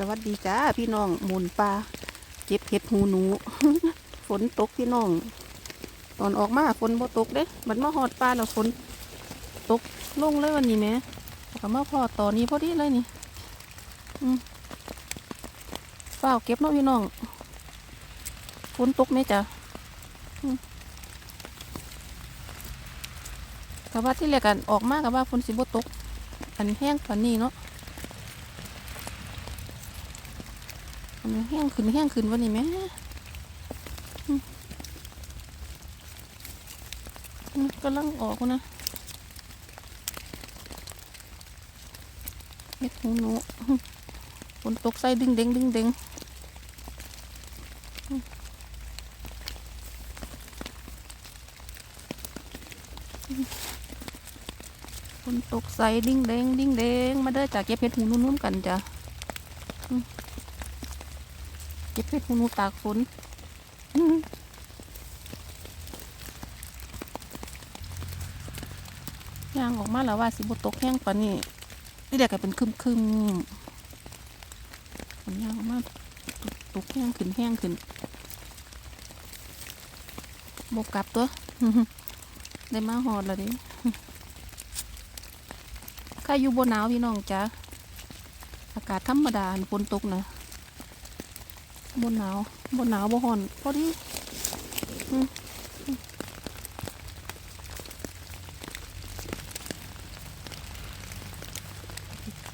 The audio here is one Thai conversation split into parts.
สวัสดีจ้าพี่น้องมุนปลาเก็บเห็ดหูหนู ฝนตกพี่น้อง ตอนออกมาฝนบ่ตกเด้บัดมาหอดปลาแล้วฝนตกลงเลยวันนี้แม่ก็มาพอตอนนี้พอดีเลยนี่ฝ้าวเก็บเนาะพี่น้องฝนตกไหมจ้ะกับว่าที่แรกกันออกมากับว่าฝนสิบ่ตกอันแห้งกว่านี้เนาะ อันแห้งขึ้นแห้งขึ้นวันนี้แม่อืมกำลังออกนะเม็ดหูหนูฝนตกใส่ดึงเด้งดึงเด้งฝนตกใส่ดิ้งเด้งดิ้งเด้งมาเด้อจากเก็บเห็ดหูนุ่นๆกันจ้ะ ก็บเห็ดหูหนูตากฝนย่างออกมาแล้วว่าสิบตกแห้งปานนี้นี่เด็กก็เป็นคึมคึมผลย่างออกมาตกแห้งขึ้นแห้งขึ้นบกกลับตัว ได้มาหอดแล้วดิข้าอยู่บนหนาวพี่น้องจ้ะอากาศธรรมดาฝนตกนะ บนหนาวบนหนาวบ่ฮ้อนพอดี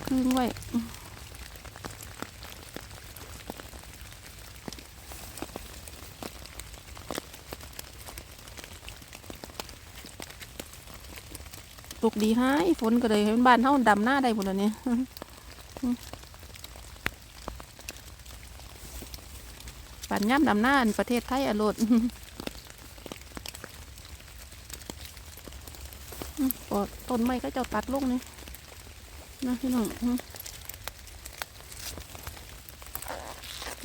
คืนไว้ตกดีให้ฝนก็เลยให้บ้านเฮาดำหน้าได้หมดแล้วเนี่ยันย่ำดำหน้าประเทศไทยอรดอืมก็ต้นไม้ก็จ้าตัดลงนี่นะพี่น้อง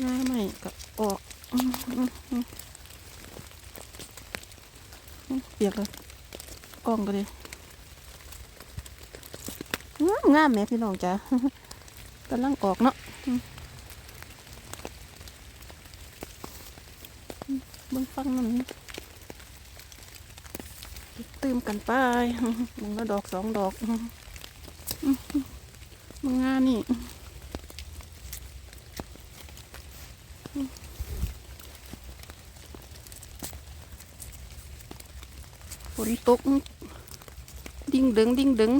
หน้าไม้ก็ออกเปียกเลยกล้องก็ดีงามงามแม่พี่น้องจ้ะกำลังออกเนาะ มอืมเบิ่งฟังนั่นตื่มกันไปมึงละดอกสองดอกมึงงานนี่ฝนตก ดิ่งดึงดิ่งดึง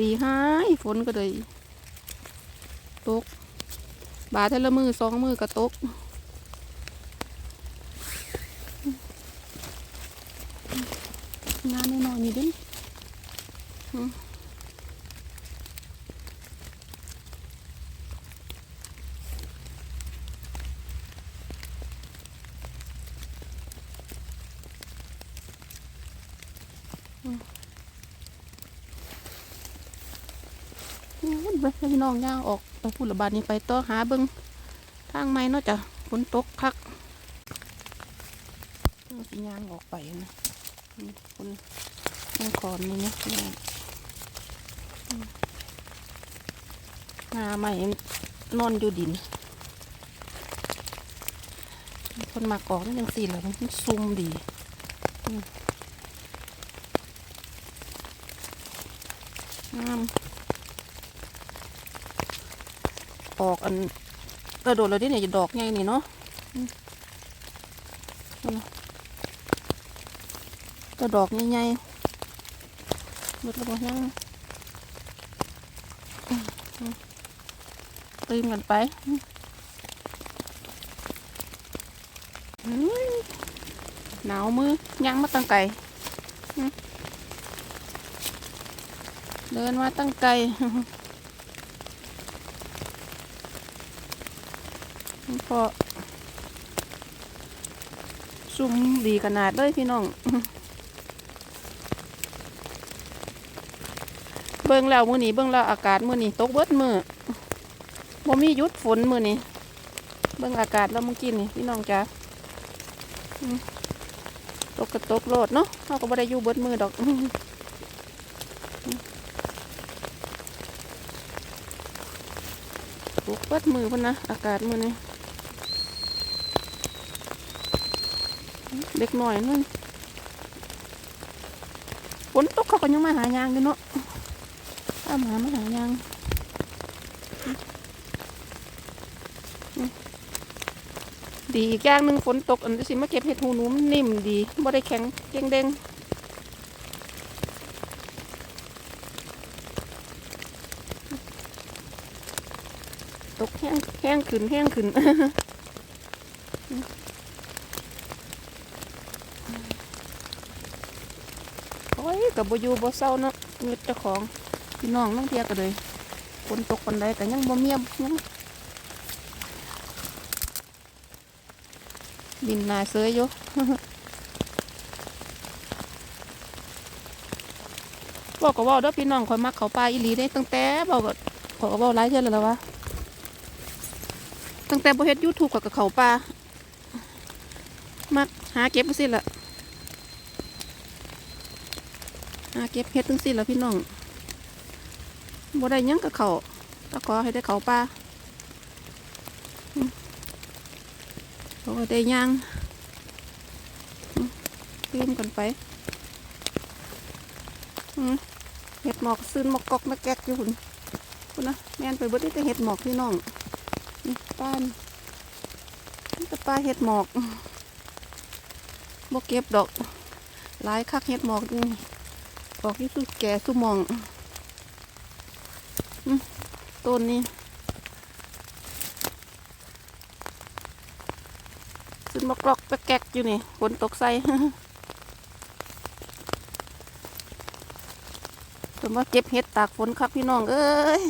ดีให้ฝนก็เลยตก บาทเทละมือสองมือก็ตกงานแน่นอนอยู่ดิอืม อู้ยไปพี่น้องย่างออกไปพูดระบาดนี้ไปต่อหาเบิงทางไม้นาะจ้ะฝนตกคักเอาสิย่างออกไปนะคนยังขอนนี่นะพี่น้องอืมหม้นอนอยู่ดิน คนมากอกนี่ยังสี่แล้วมันซุ่มดีอืมงาม ออกอันกระโดดเลยดิเนี่ยจะดอกไงนี่เนาะอืมนั่นน่ะกระดอกใหญ่ๆหมดแล้วบ่ยังอืมอืมตื่มกันไปอืมอืมหนาวมือย่างมาตั้งไก่อืมเดินมาตั้งไก่ พอซุ่มดีขนาดเลยพี่น้อง เบิ่งแล้วมื้อนี้เบิ่งแล้วอากาศมื้อนี้ตกเบิดมือบ่มีหยุดฝนมื้อนี้เบิ่งอากาศแล้วเมื่อกี้นี่พี่น้องจ้าตกกระตกโลดเนาะเขาก็บ่ได้อยู่เบิดมือดอกตกเบิดมือพุ่นนะอากาศมือนี้ เด็กน่อยนึงฝนตกเขาก็ยังมาหายางอยู่เนาะตามหามาหายางดีอีกอย่างหนึ่งฝนตกอันนี้สิมาเก็บเห็ดหูหนูมันนิ่มดีบ่ได้แข็งเด้งเด้งตกแห้งแห้งขึ้นแห้งขึ้น โอ้ย กับบอยู่บ่เศร้าเนาะมีเจ้าของพี่น้องน้องเทียก็เลยฝนตกปันใดแต่ยังบ่เมียมยังบินนาเสยอยู่บอกก็บอกเด้อพี่น้องคอยมักเขาปลาอีหลีได้ตั้งแต่บอกก็ขอก็บอกหลายเท่าแล้ววะตั้งแต่บ่เฮ็ดยูทูบกับเขาปลามักหาเก็บจังซี่ล่ะ หาเก็บเฮ็ดจังซี่ล่ะพี่น้องบ่ได้ยังกับเขาต่ขอให้ได้เขาปลาโอ้ได้ยังลืมกันไปเห็ดหมอกซึนหมอกกอกมาแก๊กอยู่หุ่นคุณนะแม่นไปบดนี่แต่เห็ดหมอกพี่น้องนี่ป้านแต่ป้าเห็ดหมอกบ่เก็บดอกหลายคักเห็ดหมอกนี่ ออกที่สุดแก่สุมองต้นนี้ขึ้นมากรอกไปแกกอยู่นี่ฝนตกใส่ผมว่าเก็บเห็ดตากฝนครับพี่น้องเอ้ย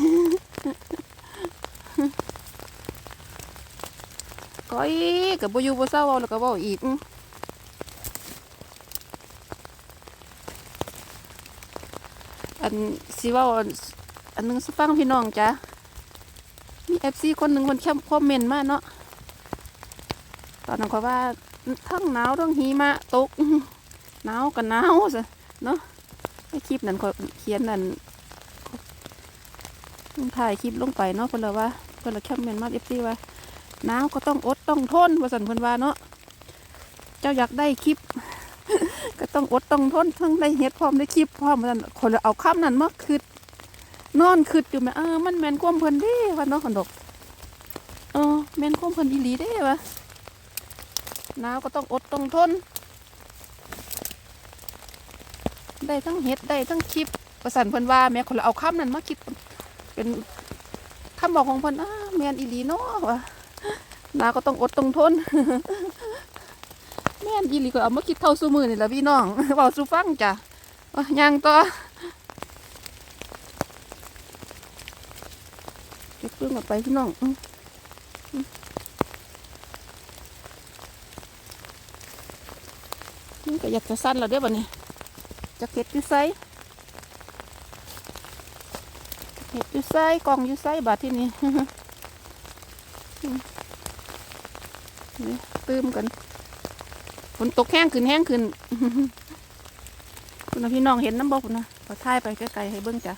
ก้อยกับบอยู่บ่เศร้าเอาแล้วก็เว้าอีกอื้ออั นสิว่าอันอันหนึงสิฟังพี่น้องจ้ะมีเอฟซีคนหนึ่งคนแคมคอมเมนต์มาเนาะตอนนั้นก็ว่าทั้งหนาวทั้งหิมะตกหนาวกับหนาวซะเนาะในคลิปนั้นก็เขียนนั่นถ่ายคลิปลงไปเนาะเพิ่นละว่าเพิ่นละแคมเมนต์มาเอฟซีว่าหนาวก็ต้องอดต้องทนว่าสันเพิ่นว่าเนาะเจ้าอยากได้คลิป ก็ต้องอดต้องทนทั้งได้เฮ็ดพร้อมได้คลิปพร้อมว่าซั่นคนเอาคำนั้นมาคืดนอนคืดอยู่แม่เออมันแม่นความเพิ่นเด้ว่าเนาะคนดกเออแม่นความเพิ่นอีหลีเด้ว่าหนาวก็ต้องอดต้องทน ได้ทั้งเห็ดได้ทั้งคลิปประสันเพิ่นว่าแม่คนเอาคำนั้นมาคิดเป็นคำบอกของเพิ่นอ้าแม่นอีหลีเนาะว่าหนาวก็ต้องอดต้องทน ม่นอีหลีก็เอามาคิดเท่าสู้มือนี่แหละพี่น้องเว้าสู่ฟังจ้ะว่ายังต่อเก็บปืนออกไปพี่น้องอื้อนี่ก็อยากจะสั้นแล้วเด้อบัดนี้จะเก็ดอยู่ไซเห็ดอยู่ไซกล่องอยู่ไซบาดที่นี่นี่ตื้มกัน ฝนตกแห้งขึ้นแห้งขึ้นคุณพี่น้องเห็นน้ำบอกนะขอถ่ายไปไกลๆให้เบิ้งจ้ะ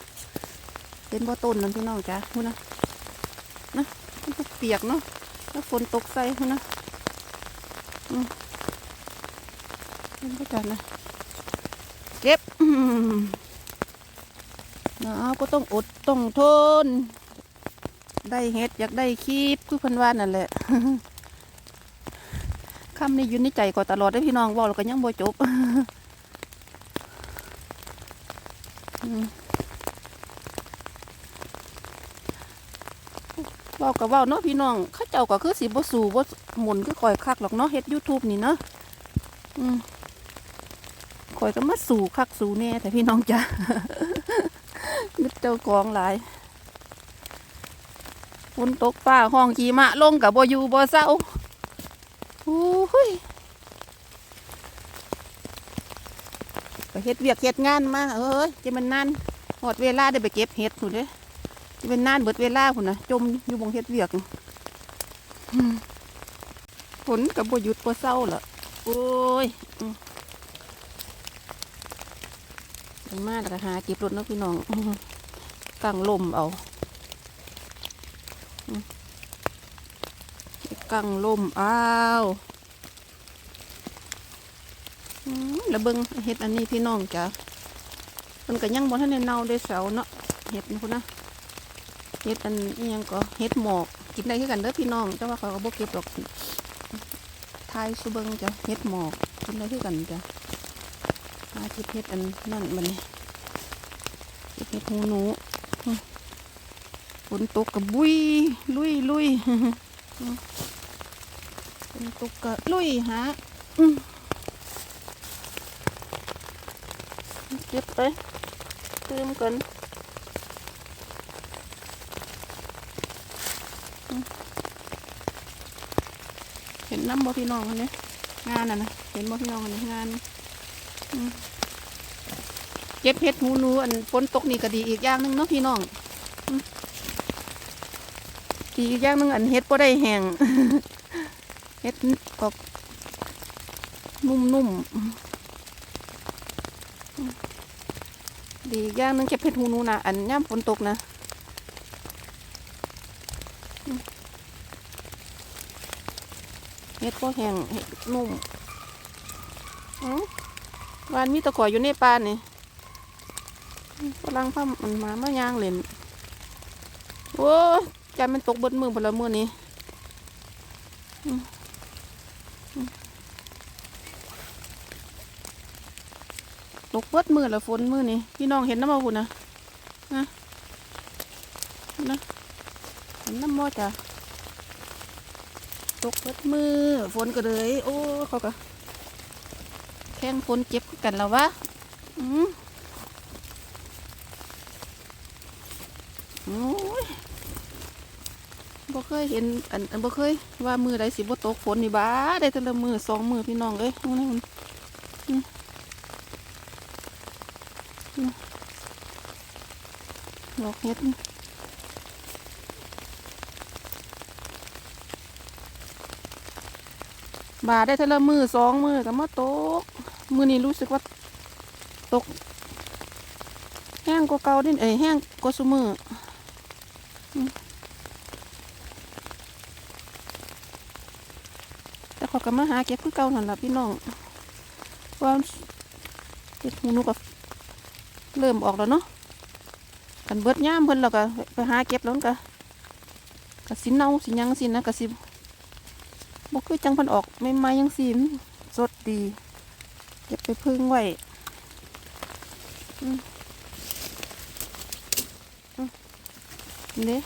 เห็นบ่ต้นนั่นพี่น้องจ้ะคุณนะนะมันเปียกเนาะแล้วฝนตกใส่คุณนะเห็นก็กันนะเก็บหนาวก็ต้องอดต้องทน ได้เห็ดอยากได้คีบคือพันว่านั่นแหละ คำนี้อยู่ในใจก็ตลอดได้พี่น้องว่าแล้วก็ยังบ่จบอืมเว้ากับว้าเนาะพี่น้องข้าเจ้าก็คือสิบ่สู่บ่หมุนคือคอยคักหรอกเนาะเฮ็ด YouTube นี่เนาะอืมคอยก็มาสู่คักสู่แน่แต่พี่น้องจ้ะนึกเจ้ากองหลายฝนตกฟ้าห้องขี่มะลงกับบ่อยู่บ่เศร้าโอ้ย ไปเฮ็ดเวียกเฮ็ดงานมาเอ้ยจะมันนานหอดเวลาได้ไปเก็บเห็ดหุ่นเด้จะเป็นนานเบิดเวลาหุ่นนะจมอยู่บงเฮ็ดเวียกอืมฝนกับบ่หยุดบ่เศร้าล่ะโอ้ยอมมาแล้วก็หาเก็บรถนะพี่น้องอื้อกังลมเอาอืมกังลมอ้าวอืม แล้วเบิ่งเฮ็ดอันนี้พี่น้องจ้ะมันก็ยังบ่ทันได้เน่าได้เสาเนาะเฮ็ดพุ่นนะเฮ็ดอันนี้ยังก็เฮ็ดหมอกกินได้คือกันเด้อพี่น้องแต่ว่าเขาก็บ่เก็บหรอกทายสุเบิงจ้ะเฮ็ดหมอกกินได้คือกันจ้ะหาเก็บเฮ็ดอันนั่นมันเก็บเฮ็ดหูหนูฝนตกกับบุยลุยลุยฝนตกกับลุยหาอืม ก็บไปตืมกันเห็นน้ำบ่พี่น้องอันนี้งานอะนะเห็นบ่พี่น้องอันนี้งานเก็บเห็ดหูนูอันฝนตกนี่ก็ดีอีกอย่างหนึงเนาะพี่น้องดีอีกอย่างหนึงอันเห็ดบ่ได้แห้งเห็ดก็นุ่มๆ ดีอย่างนึงเก็บเห็ดหูนูนะอันย่ำฝนตกนะเฮ็ดก็แห้งเฮ็ดนุ่มอ๋อวานมีตะขออยู่ในป่านี่กำลังพามันมามายางเล่นโอ้ยใจมันตกเบิดมือบนละมือนี้อืมอืมตก เบิดมือละฝนมือนี้พี่น้องเห็นน้ำมาบุญนะนะนะเห็นน้ำมอจ้ะตกเบิดมือฝนก็เลย โอ้เขาก็แข้งฝนเจ็บกันแล้ววะอืมโอ้ยบ่เคยเห็นอันบ่เคยว่ามือใดสิบ่ตกฝนนี่บ้าได้แต่ละมือสองมือพี่น้องเอ้ยนี่มันอืมอืม ดอกเห็ดบาได้เทาละมือสองมือกับมาตก มือนี้รู้สึกว่าตก แห้งกว่าเก่าดิเอ้ยแห้งกว่าสมือแต่ขอยก็มาหาเก็บคือเก่านั่นล่ะพี่น้องว่าเก็บหูนูก็เริ่มออกแล้วเนาะ กันเบิดย่ามเพิ่นแล้วก็ไปหาเก็บแล้วมันก็ก็สิเน่าสิหยังสินะก็สิบกคือจังพันออกไม่ไม้ยังสีมนสดดีเก็บไปพึ่งไว้เด้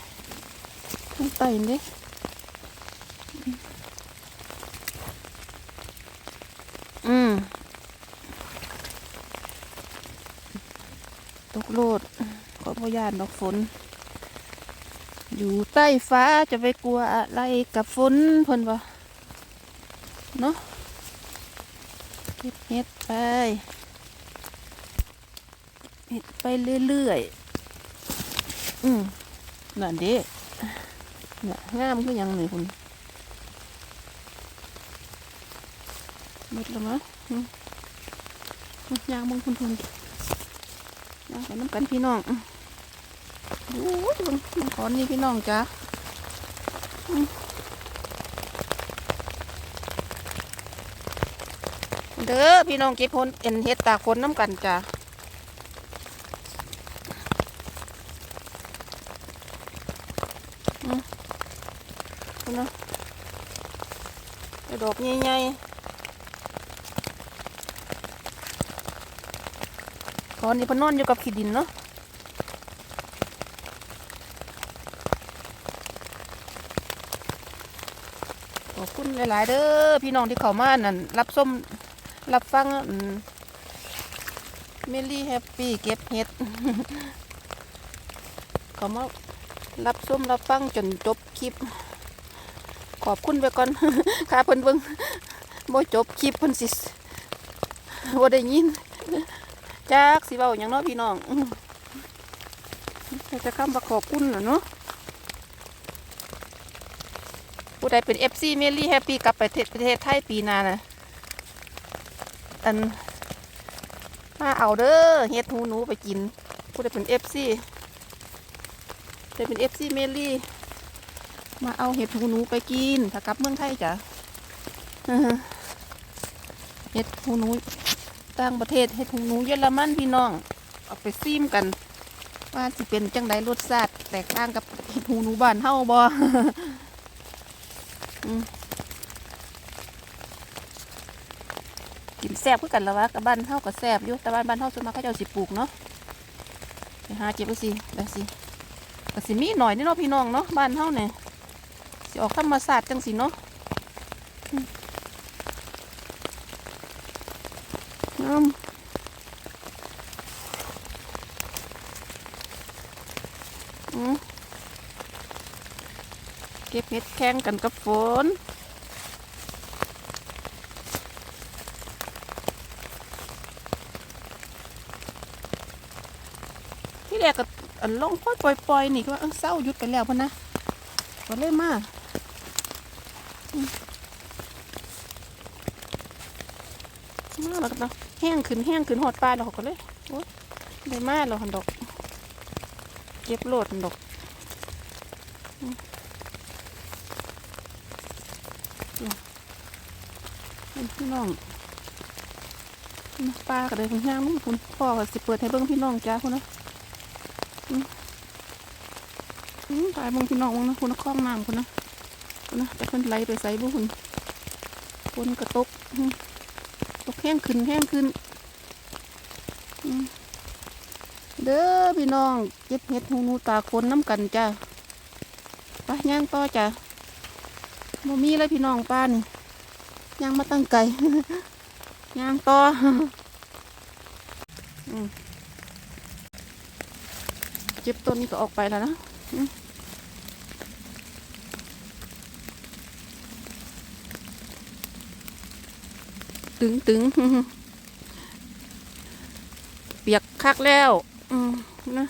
ข้างใต้เด้อืมตกโลด พยานดอกฝน อยู่ใต้ฟ้าจะไปกลัวอะไรกับฝนเพิ่นบ่เนาะเฮ็ดเฮ็ดไปเฮ็ดไปเรื่อยๆ อืมนั่นเด้น่ะงามคือยังนี่คุณหมดแล้วมั้งอืมอืมยางมงคุณคุณยางไปน้ำกันพี่น้อง อืมโอ้ยเบิ่งมันขอนนี่พี่น้องจ้าเด้อพี่น้องเก็บผลเอ็นเฮ็ดตากฝนน้ำกันจ้ะอืมคุณนะดอกใหญ่ๆก่อนนี้พนนอนอยู่กับขี้ดินเนาะขอบคุณ หลายๆเด้อพี่น้องที่เข้ามานั่นรับส้มรับฟังเมลี่แฮปปี้เก็บเห็ดเขามารับส้มรับฟังจนจบคลิป ขอบคุณไปก่อนค่ะเพิ่นเบิ่งบ่จบคลิปเพิ่นสิบ่ได้ยินจักสิเว้าหยังเนาะพี่น้องแต่จะคำว่าขอบคุณน่ะเนาะ ผู้ใดเป็น FC เมลี่แฮปปี้กลับไปประเทศไทยปีหน้าน่ะอันมาเอาเด้อเฮ็ดหูหนูไปกิน ผู้ใดเป็นเอฟซีจะเป็นเอฟซีเมลี่มาเอาเห็ดหูหนูไปกินถ้ากลับเมืองไทยจ้ะอือฮึเห็ดหูหนูต่างประเทศเห็ดหูหนูเยอรมันพี่น้องเอาไปซีมกัน ว่าสิเป็นจังไดรสชาติแตกต่างกับเห็ดหูหนูบ้านเฮาบ่อืม กินแซ่บคือกันล้วะกับบ้านเฮาก็แซ่บอยู่แต่บ้านบ้านเฮาส่วนมากเขาเจ้าสิปลูกเนาะไปหาเก็บไว้สิได้สิก็สิมีหน่อยนี่เนาะพี่น้องเนาะบ้านเฮาเนี่ยสิออกธรรมศาสตร์จังสิเนาะอืมงามอืม เก็ดแข่งกันกับฝนที่แรกก็อันลงค่อยปล่อยๆนี่ก็ว่าเอ้าเศร้าหยุดไปแล้วพะนะก็เลยมาอืมาแล้วก็ต้องแห้งขึ้นแห้งขึ้นหอดปลายแล้วก็เลยโอ๊ยได้มาแล้วหันดอกเก็บโหลดหันดอกอืมอืมอืม พี่น้องปลาก็เลยคุณย่างนุ่มคุณพ่อก็สิเปิดให้เบิ้งพี่น้องจ้าคุณนะอืมตายมองพี่น้องมองนะคุณนะคล้องน้ำคุณนะคุณนะจะขึ้นไหลไปใส่บุคุณคนกระตกอืมตกแห้งขึ้นแห้งขึ้นอืมเด้อพี่น้องเก็บเห็ดหูนูตาคนน้ำกันจ้าไปย่างต่อจ้าโมมีเลยพี่น้องป้านี่ ย่างมาตั้งไก่ย่างต่อเจ็บต้นนี้ก็ออกไปแล้วนะตึงตึงเปียกคักแล้ว อืมนะ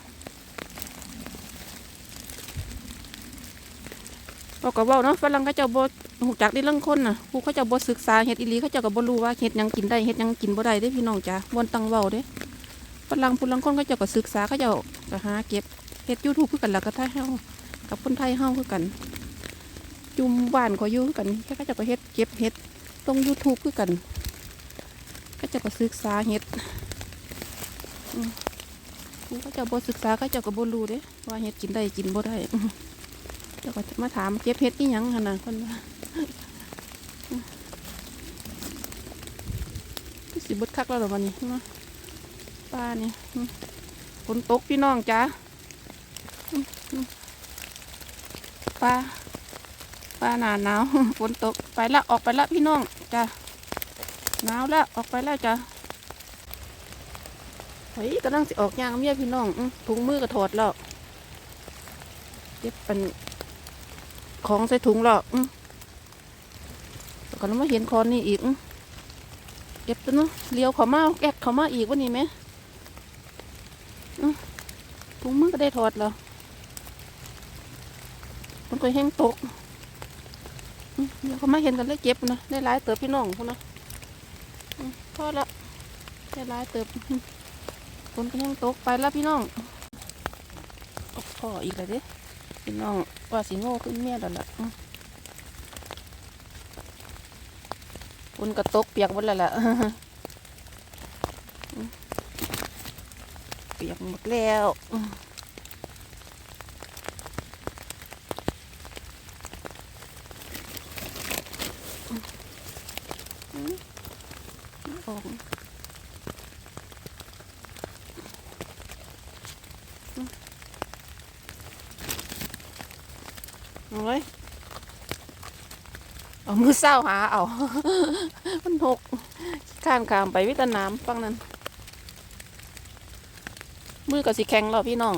บอกกับว่าเนาะฝรั่งเขาเจ้าบ่ หูจักได้เรื่องคนน่ะผู้เขาจ้าบ่ศึกษาเฮ็ดอีลีเขาจ้าก็บ่รู้ว่าเฮ็ดยังกินได้เฮ็ดยังกินบ่ได้เด้พี่น้องจ้าบ่นตังเว้าเด้ฝรั่งผู้ลังคนเขาจ้าก็ศึกษาเขาจ้าก็หาเก็บเฮ็ดยูทูบคือกันแล้วก็ไทยเฮากับคนไทยเฮาคือกัน จุ่มบ้านก็อยู่คือกันแค่ก็จะก็เฮ็ดเก็บเฮ็ดตรง YouTube คือกันก็จะก็ศึกษาเฮ็ดผู้เขาจะบ่ศึกษาเขาจะก็บ่รู้เด้ว่าเฮ็ดกินได้กินบ่ได้ อืมเจ้าก็มาถามเก็บเฮ็ดอีหยังหั่นน่ะเพิ่นว่าอืมคือสิบดคักแล้วเหรอวันนี้มาป้าเนี่ยฝนตกพี่น้องจ้าปลาปลาหนาหนาวฝนตกไปละออกไปละพี่น้องจ้ะหนาวละออกไปล้วจ้ะเฮ้ยกำลังสิออกยางเมียพี่น้องถุงมือก็ถอดแล้วเก็บเป็น ของใส่ถุงแล้วอื้อแล้วก็นมาเห็นคอนนี่อีกเก็บตัวเนาะเลี้ยวเขามาแอกเขามาอีกวันนี้ไหมถุงมือก็ได้ถอดแล้วมันก็แห้งตกเดี๋ยวเขามาเห็นกันเลยเจ็บนะได้หลายเติบพี่น้องเขานะอืมพอละได้หลายเติบอืมฝนก็แห้งตกไปแล้วพี่น้องก็พออีกเลยเด้ พี่น้องว่าสีโง่ขึ้นเมียแล้วล่ะอืมฝนก็ตกเปียกหมดแล้วล่ะเปียกหมดแล้วอืม ออกโอ้ยเอา มือเศร้าหาเอา มันหกข้ามขามไปวิตนามฟังนั้น มือกับสีแข็งแล้วพี่น้อง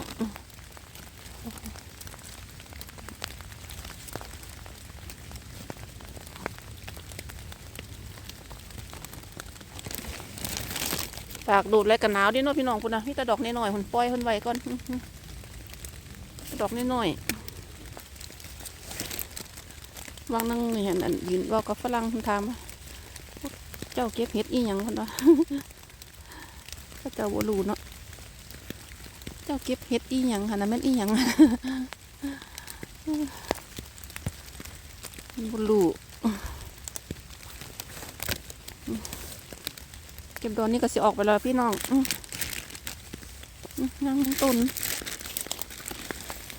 ปากดูดแล้วกันหนาวดิเนาะพี่น้องคุณนะมีแต่ดอกน้อยๆคุณปล่อยคุณไว้ก่อนอื้อหือดอกน้อยๆ วางนั่งนี่เห็นอันยืนว่ากับฝรั่งคุณถามเจ้าเก็บเห็ดอีหยังคนวะเขาเจ้าบ่รู้เนาะเจ้าเก็บเห็ดอีหยังหั่นน่ะแม่นอีหยังบ่รู้เก็บดอนนี่ก็สิออกไปแล้วพี่น้องอืมอืมยังต้น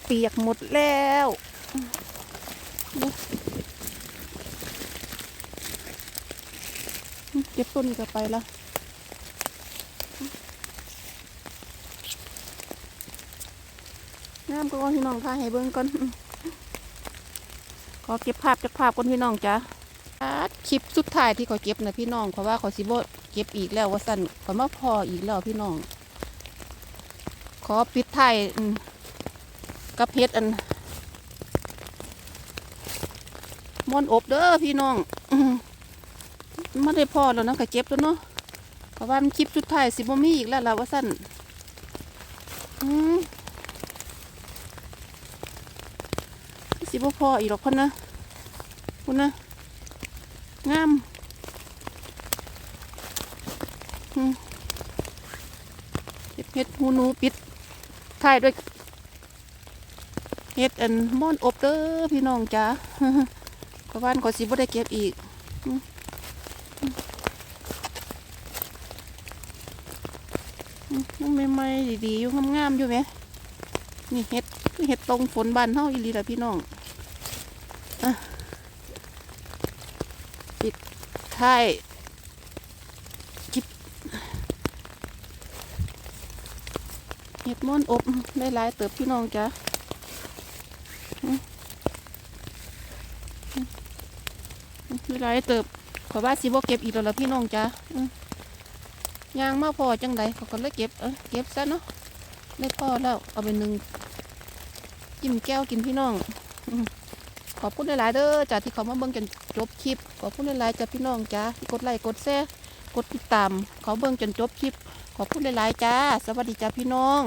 เปียกหมดแล้วอืมเด้ออืมเก็บต้นนี้ก็ไปล้วน้ำก็ว่าพี่น้องพาให้เบิ่งก่อนขอเก็บภาพจากภาพก่อนพี่น้องจ้ะคลิปสุดท้ายที่เขาเก็บนะพี่น้องเพราะว่าเขาสิบเก็บอีกแล้วว่าสั่นขามาพออีกแล้วพี่น้อง ขอปิดท้ายกับเฮ็ดอันม่อนอบเด้อพี่น้องอื ไม่ได้พอแล้วนะก็เก็บแล้วเนาะเพราะว่ามันคลิปสุดท้ายสิบ่มีอีกแล้วล่ะว่าสั่นอืมสิบ่พออีกหรอกพ่นนะคุณนะงามเก็บเฮ็ดหูหนูปิดท้ายด้วยเฮ็ดอันม่อนอบเด้อพี่น้องจ้าก็บ้านก็สิบ่ได้เก็บอีกอืมอืมอืม ยังดีๆอยู่งามๆอยู่ไหมนี่เฮ็ดเฮ็ดตรงฝนบานเฮาอีลีละพี่น้องอปิดท้ายคลิปเฮ็ดม่อนอบได้หลายเติบพี่น้องจ้าคือไรเติบขอว่าสิบ่เก็บอีกแล้วละพี่น้องจ้า ยางมาพอจังไดเขาก็เลยเก็บเออเก็บซะเนาะได้พอแล้วเอาไปหนึ่งจิ้มแก้วกินพี่น้องขอบคุณหลายๆเด้อจากที่เขามาเบิ่งจนจบคลิป ขอบคุณหลายๆจากพี่น้องจ้าที่กดไลค์กดแชร์กดติดตามเขาเบิ่งจนจบคลิป ขอบคุณหลายๆจ้า สวัสดีจ้าพี่น้อง